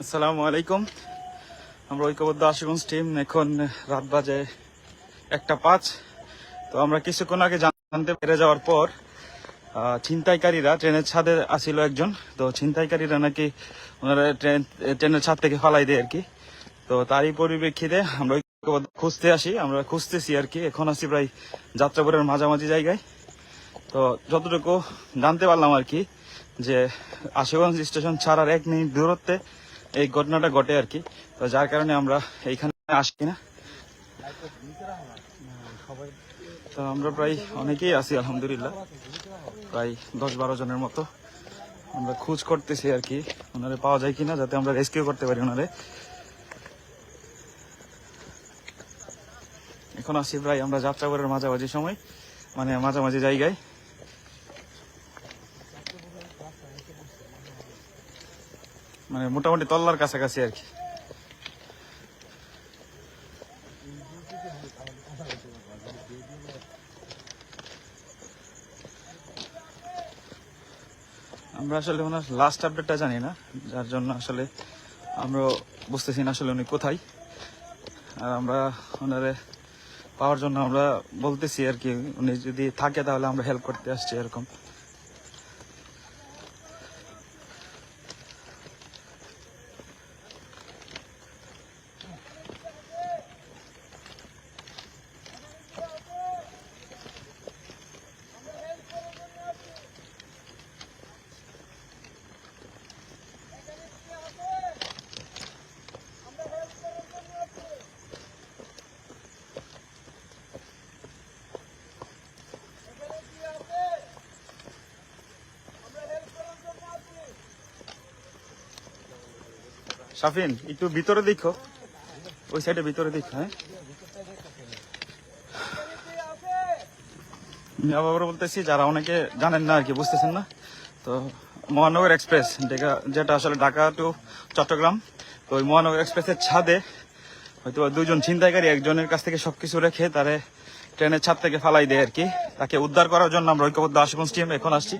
আসসালামু আলাইকুম। আমরা ঐক্যবদ্ধ আশুগঞ্জ টিম এখন রাত বাজে একটা পাঁচ। তো আমরা কিছুক্ষণ আগে জানতে পেরে যাওয়ার পর ছিনতাইকারীরা ট্রেনের ছাদে আসিল একজন। তো ছিনতাইকারীরা নাকি ওনারা ট্রেন, ট্রেনের ছাদ থেকে ফালাই দেয় আর কি। তো তারই পরিপ্রেক্ষিতে আমরা ঐক্যবদ্ধ খুঁজতে আসি। আমরা খুঁজতেছি আর কি। এখন আছি প্রায় যাত্রাপুরের মাঝামাঝি জায়গায়। তো যতটুকু জানতে পারলাম আর কি, যে আশুগঞ্জ স্টেশন ছাড়ার এক মিনিট দূরত্বে এই ঘটনাটা ঘটে আর কি। তো যার কারণে আমরা এইখানে আসি না। তো আমরা প্রায় অনেকেই আছি, আলহামদুলিল্লাহ। প্রায় দশ বারো জনের মতো আমরা খোঁজ করতেছি আর কি, ওনারে পাওয়া যায় কিনা, যাতে আমরা রেস্কিউ করতে পারি ওনারে। এখন আসি প্রায়, আমরা যাত্রাপুরের মাঝামাঝি সময় মানে মাঝামাঝি জায়গায়। মানে মোটামুটি তল্লার কাছাকাছি আর কি। আমরা আসলে ওনার লাস্ট আপডেটটা জানি না, যার জন্য আসলে আমরা বুঝতেছি না আসলে উনি কোথায়। আর আমরা ওনারে পাওয়ার জন্য আমরা বলতেছি আর কি, উনি যদি থাকে তাহলে আমরা হেল্প করতে আসছি এরকম। শাফিন একটু ভিতরে দেখো। ওই সাইডে ভিতরে দেখো হ্যাঁ। আমি আবার বলতেছি, যারা অনেকে জানেন না আর কি, বুঝতেছেন না, তো মহানগর এক্সপ্রেস, যেটা আসলে ঢাকা টু চট্টগ্রাম, তো ওই মহানগর এক্সপ্রেসের ছাদে হয়তো দুজন ছিনতাইকারী একজনের কাছ থেকে সবকিছু রেখে তারে ট্রেনের ছাদ থেকে ফালাই দেয় আর কি। তাকে উদ্ধার করার জন্য আমরা ঐক্যবদ্ধ আশুগঞ্জ টিম এখন আসছি।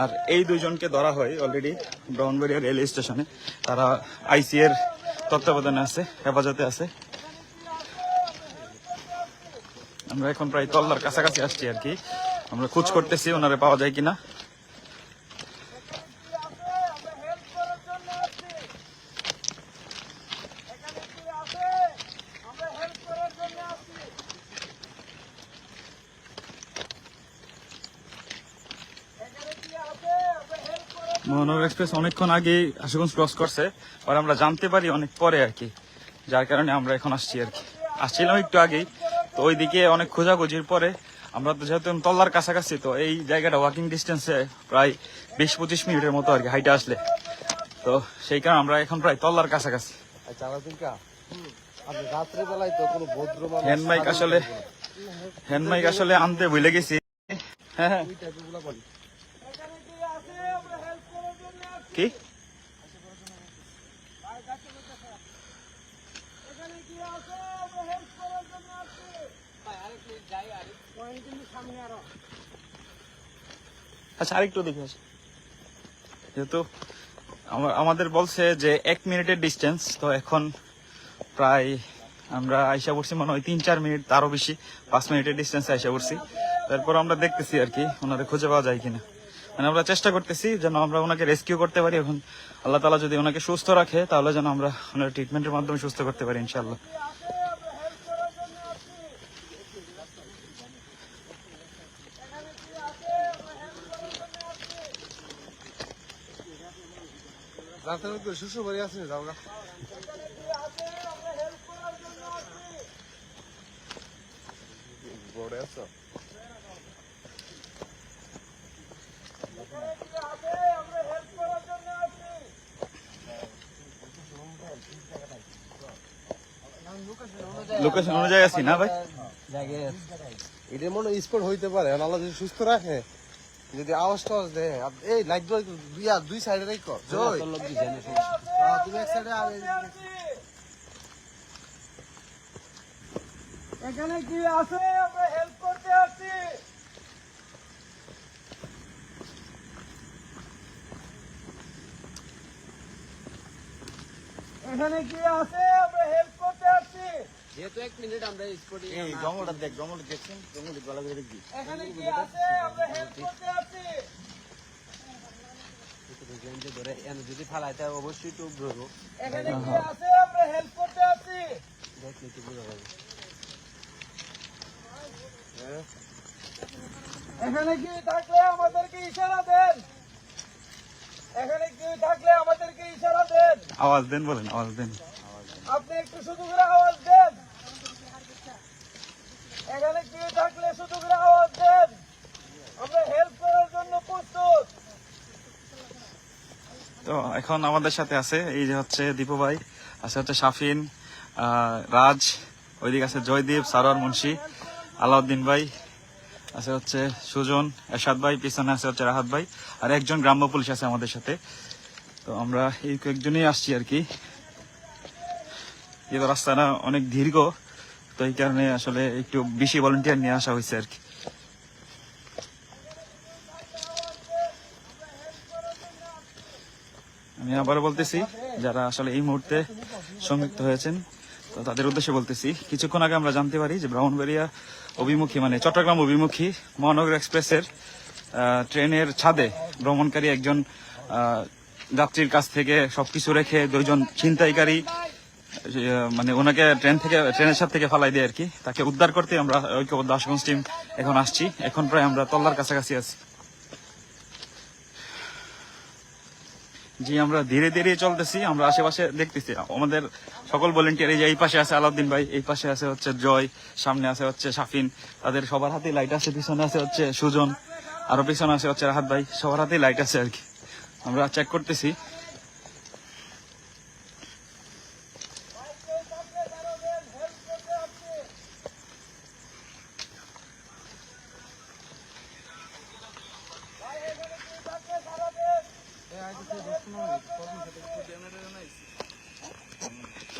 আর এই দুইজনকে ধরা হয় অলরেডি ব্রাহ্মণবাড়িয়া রেল স্টেশনে তারা আইসি এর তত্ত্বাবধানে আছে, হেফাজতে আছে। আমরা এখন প্রায় তল্লার কাছাকাছি আসছি আর কি। আমরা খোঁজ করতেছি ওনারে পাওয়া যায় কিনা মহানগর এক্সপ্রেস অনেকক্ষণ আগে আশুগঞ্জ ক্রস করছে আর আমরা জানতে পারি অনেক পরে আর কি। যার কারণে আমরা এখন আসছি আর কি। আসছিলাম একটু আগেই তো ওইদিকে অনেক খোঁজাখুঁজির পরে আমরা তো যেহেতু তল্লার কাছাকাছি তো এই জায়গাটা ওয়াকিং ডিস্টেন্সে প্রায় বিশ পঁচিশ মিনিটের মতো আর কি হাইটে আসলে। তো সেই কারণে আমরা এখন প্রায় তল্লার কাছাকাছি। আচ্ছা আলাদিনকা আপনি রাত্রিবেলায় তো কোনো ভদ্র মানুষ হ্যান্ড মাইক আসলে হ্যান্ড মাইক আসলে আনতে ভুলে গেছি। হ্যাঁ হ্যাঁ ওই টাইপেরগুলা বলি কি? আচ্ছা আরেকটু দেখে আসি যেহেতু আমার আমাদের বলছে যে এক মিনিটের ডিস্টেন্স তো এখন প্রায় আমরা আইসা পড়ছি মনে হয় তিন চার মিনিট, তারও বেশি, পাঁচ মিনিটের ডিস্টেন্সে আইসা পড়ছি। তারপর আমরা দেখতেছি আর কি ওনারে খুঁজে পাওয়া যায় কিনা। মানে আমরা চেষ্টা করতেছি যেন আমরা ওনাকে রেস্কিউ করতে পারি এখন আল্লাহ তালা যদি ওনাকে সুস্থ রাখে, তাহলে যেন আমরা ওনার ট্রিটমেন্টের মাধ্যমে সুস্থ করতে পারি ইনশাল্লাহ শ্বশুর যাও না বড় আছো লোকেশন অনুযায়ী আছি না ভাই? এটা মনে স্পট হইতে পারে আল্লাহ যদি সুস্থ রাখে যদি আওয়াজ টাওয়াজ দেয় এই লাইট দুই আর দুই সাইডে রাখো জয়। তুমি এক সাইডে আর এখানে কি আছে? আমরা হেল্প করতে আসছি। এখানে কি আছে? আমরা হেল্প যেহেতু এক মিনিট আমরা স্পটে এই জঙ্গলটা দেখ জঙ্গল দেখছেন জঙ্গল ভালো করে দেখবি। এখানে কি আছে? আমরা হেল্প করতে আসছি ধরে এনে যদি ফালাইতে হয়, অবশ্যই ধরবো এখানে কি আছে? আমরা হেল্প করতে বোঝা যাবে। এখানে কি থাকলে আমাদেরকে ইশারা দেন? এখানে কি থাকলে আমাদেরকে ইশারা দেন? আওয়াজ দেন বলেন আওয়াজ দেন। আপনি একটু শুধু করে আওয়াজ দেন। এখানে থাকলে শুধু আওয়াজ দেন? আমরা হেল্প করার জন্য প্রস্তুত। তো এখন আমাদের সাথে আছে এই যে হচ্ছে দীপু ভাই, আছে হচ্ছে শাফিন রাজ, ওইদিকে আছে জয়দীপ, সারোয়ার মুন্সি, আলাউদ্দিন ভাই, আছে হচ্ছে সুজন, এরশাদ ভাই, পিছনে আছে হচ্ছে রাহাত ভাই, আর একজন গ্রাম্য পুলিশ আছে আমাদের সাথে। তো আমরা এই কয়েকজনই আসছি আর কি। তো রাস্তাটা অনেক দীর্ঘ। তো এই কারণে আসলে একটু বেশি ভলেন্টিয়ার নিয়ে আসা হয়েছে আর কি। আমি আবার বলতেছি, যারা আসলে এই মুহূর্তে সংযুক্ত হয়েছেন, তো তাদের উদ্দেশ্যে বলতেছি, কিছুক্ষণ আগে আমরা জানতে পারি যে ব্রাহ্মণবাড়িয়া অভিমুখী মানে চট্টগ্রাম অভিমুখী মহানগর এক্সপ্রেসের ট্রেনের ছাদে ভ্রমণকারী একজন যাত্রীর কাছ থেকে সবকিছু রেখে দুইজন ছিনতাইকারী মানে ওনাকে ট্রেন থেকে, ট্রেনের সাথে থেকে ফালাই দেয় আর কি। তাকে উদ্ধার করতে আমরা ঐক্যবদ্ধ আশগঞ্জ টিম এখন আসছি। এখন প্রায় আমরা তল্লার কাছাকাছি আছি। জি, আমরা ধীরে ধীরে চলতেছি, আমরা আশেপাশে দেখতেছি। আমাদের সকল ভলেন্টিয়ার এই যে এই পাশে আছে আলাউদ্দিন ভাই, এই পাশে আছে হচ্ছে জয়, সামনে আছে হচ্ছে সাফিন তাদের সবার হাতে লাইট আছে, পিছনে আছে হচ্ছে সুজন, আরও পিছনে আছে হচ্ছে রাহাত ভাই। সবার হাতেই লাইট আছে আর কি। আমরা চেক করতেছি।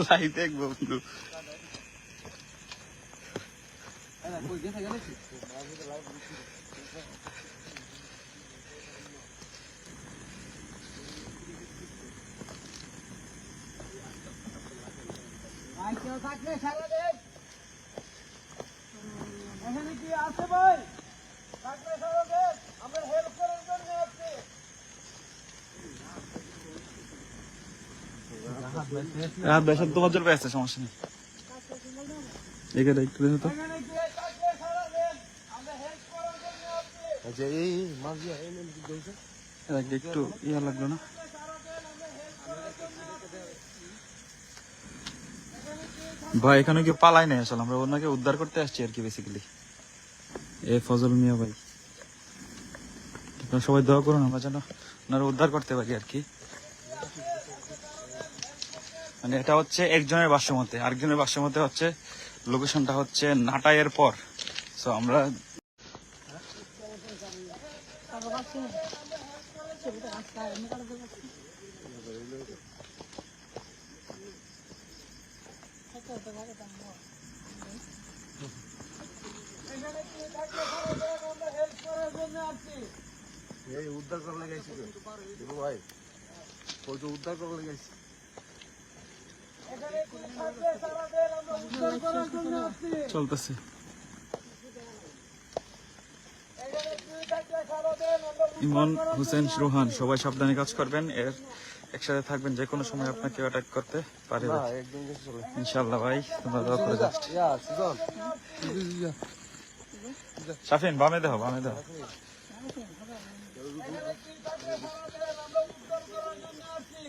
লাইট দেখব বন্ধু। থাকলে সারা এখানে কি আছে ভাই? থাকলে সারা দেন আমরা হেল্প করার জন্য আসছি ভাই সাথে তোমার সমস্যা নেই। এখানে একটু দেখো তো। আচ্ছা একটু ইয়া লাগল না? ভাই এখানে কেউ পালাই নাই আসলে আমরা ওনাকে উদ্ধার করতে আসছি আর কি বেসিক্যালি এ ফজল মিয়া ভাই। সবাই দোয়া করুন আমরা যেন ওনারা উদ্ধার করতে পারি আর কি। মানে এটা হচ্ছে একজনের বাসমতে, আরেকজনের বাসমতে হচ্ছে লোকেশনটা হচ্ছে নাটাইয়ের পর। সো আমরা উদ্ধার করলে গেছি ভাই ওই তো উদ্ধার করলে লাগে আইছি এখানে কি থাকলে সারা দেন আমরা উদ্ধার করার জন্য আসছি চলতেছে। ইমন হোসেন রোহান সবাই সাবধানে কাজ করবেন। এর একসাথে থাকবেন যে কোনো সময় আপনাকে অ্যাটাক করতে পারে। ইনশাল্লাহ ভাই তোমরা দোয়া করে যাচ্ছ। শাফিন বামে দেহ বামে দেহ না যাত্রা পুরানা ছিল কি থাকলে সারা দেন আমরা উদ্ধার করার জন্য আসছি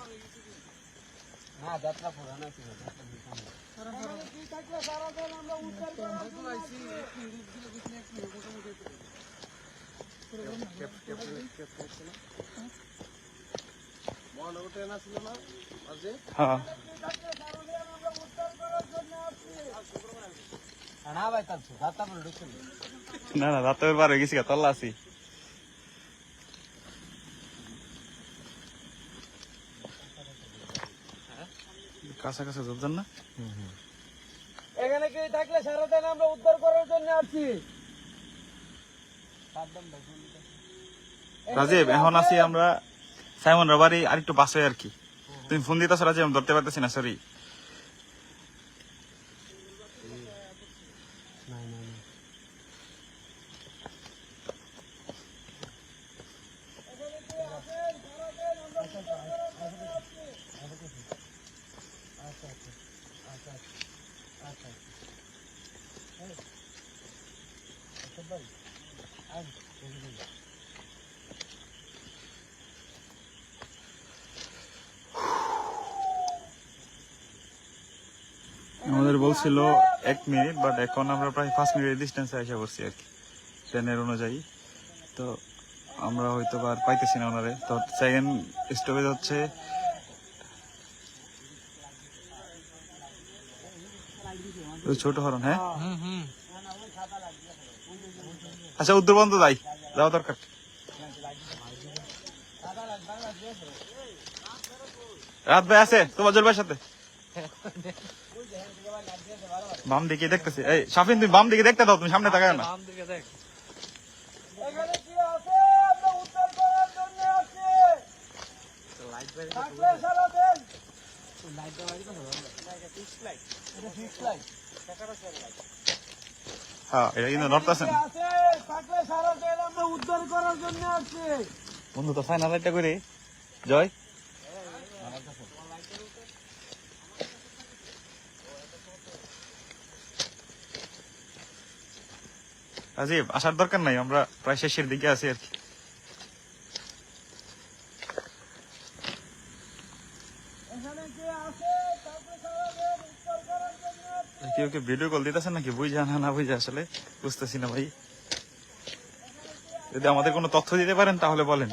মহানগর ট্রেন হ্যাঁ। না না না রাতে বার হয়ে গেছি তল্লা আছি। কাছা কাছা যাবেন না? এখানে কেউ থাকলে সারা দিন আমরা উদ্ধার করার জন্য আছি। রাজীব এখন আছি আমরা সাইমন রবারি আর একটু বাসে আর কি। তুমি ফোন দিতেছো রাজীব আমি ধরতে পারতেছি না সরি আমাদের বলছিল এক মিনিট বাট এখন আমরা প্রায় পাঁচ মিনিটের ডিস্টেন্সে এসে পড়ছি আর কি, ট্রেনের অনুযায়ী। তো আমরা হয়তো আর পাইতেছি না ওনারে। তো সেকেন্ড স্টপেজ হচ্ছে ছোট হরণ হ্যাঁ? আচ্ছা উত্তর বন্ধ যাই যাওয়া দরকার। রাত ভাই আছে, তোমার জোর ভাইয়ের সাথে? বাম দিকে দেখতেছি। এই সাফিন তুমি বাম দিকে দেখতে দাও তুমি সামনে তাকায় না। হ্যাঁ এটা কিন্তু বন্ধু তো ফাইনাল একটা করে। জয়। রাজীব আসার দরকার নাই আমরা প্রায় শেষের দিকে আছি আর কি। কেউ কেউ ভিডিও কল দিতেছেন নাকি? বুঝা না না বুঝা আসলে। বুঝতেছি না ভাই। যদি আমাদের কোনো তথ্য দিতে পারেন তাহলে বলেন।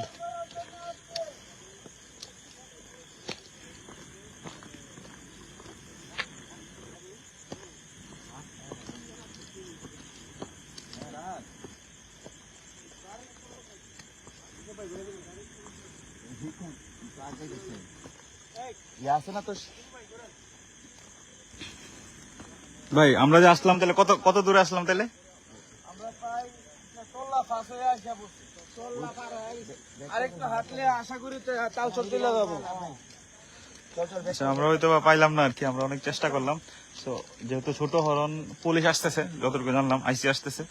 ভাই আমরা যে আসলাম তাহলে কত কত দূরে আসলাম তাহলে? আমরা প্রায় ষোলো পাস হয়ে আসা পড়ছি পার আরেকটু হাঁটলে আশা করি তো চলে যাব আচ্ছা আমরা হয়তো বা পাইলাম না আর কি আমরা অনেক চেষ্টা করলাম। তো যেহেতু ছোট হরণ পুলিশ আসতেছে যতটুকু জানলাম আইসি আসতেছে।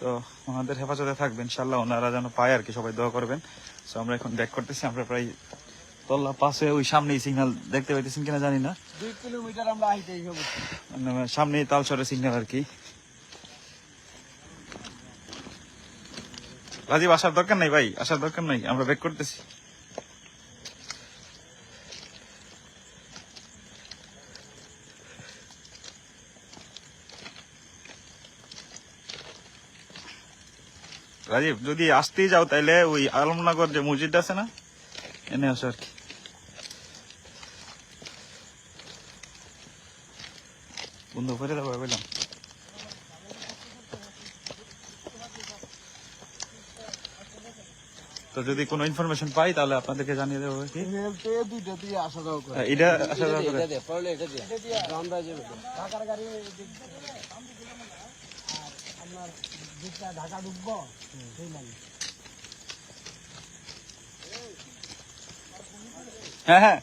তো ওনাদের হেফাজতে থাকবেন ইনশাল্লাহ ওনারা যেন পায় আর কি সবাই দোয়া করবেন। তো আমরা এখন ব্যাক করতেছি আমরা প্রায় তল্লা পাশে ওই সামনেই সিগন্যাল দেখতে পাইতেছেন কিনা জানি না। দুই কিলোমিটার আমরা হাইটে এসে পড়ছি মানে সামনেই তালসরের সিগন্যাল আর কি। রাজীব আসার দরকার নাই ভাই আসার দরকার নাই আমরা ব্যাক করতেছি। রাজীব যদি আসতেই যাও তাইলে ওই আলমনগর যে মসজিদ আছে না এনে আসো আর কি বন্ধ করে দেবো বললাম তো যদি কোনো ইনফরমেশন পাই তাহলে আপনাদেরকে জানিয়ে দেবো কি? এটা আসা যাওয়া করে। হ্যাঁ, হ্যাঁ হ্যাঁ।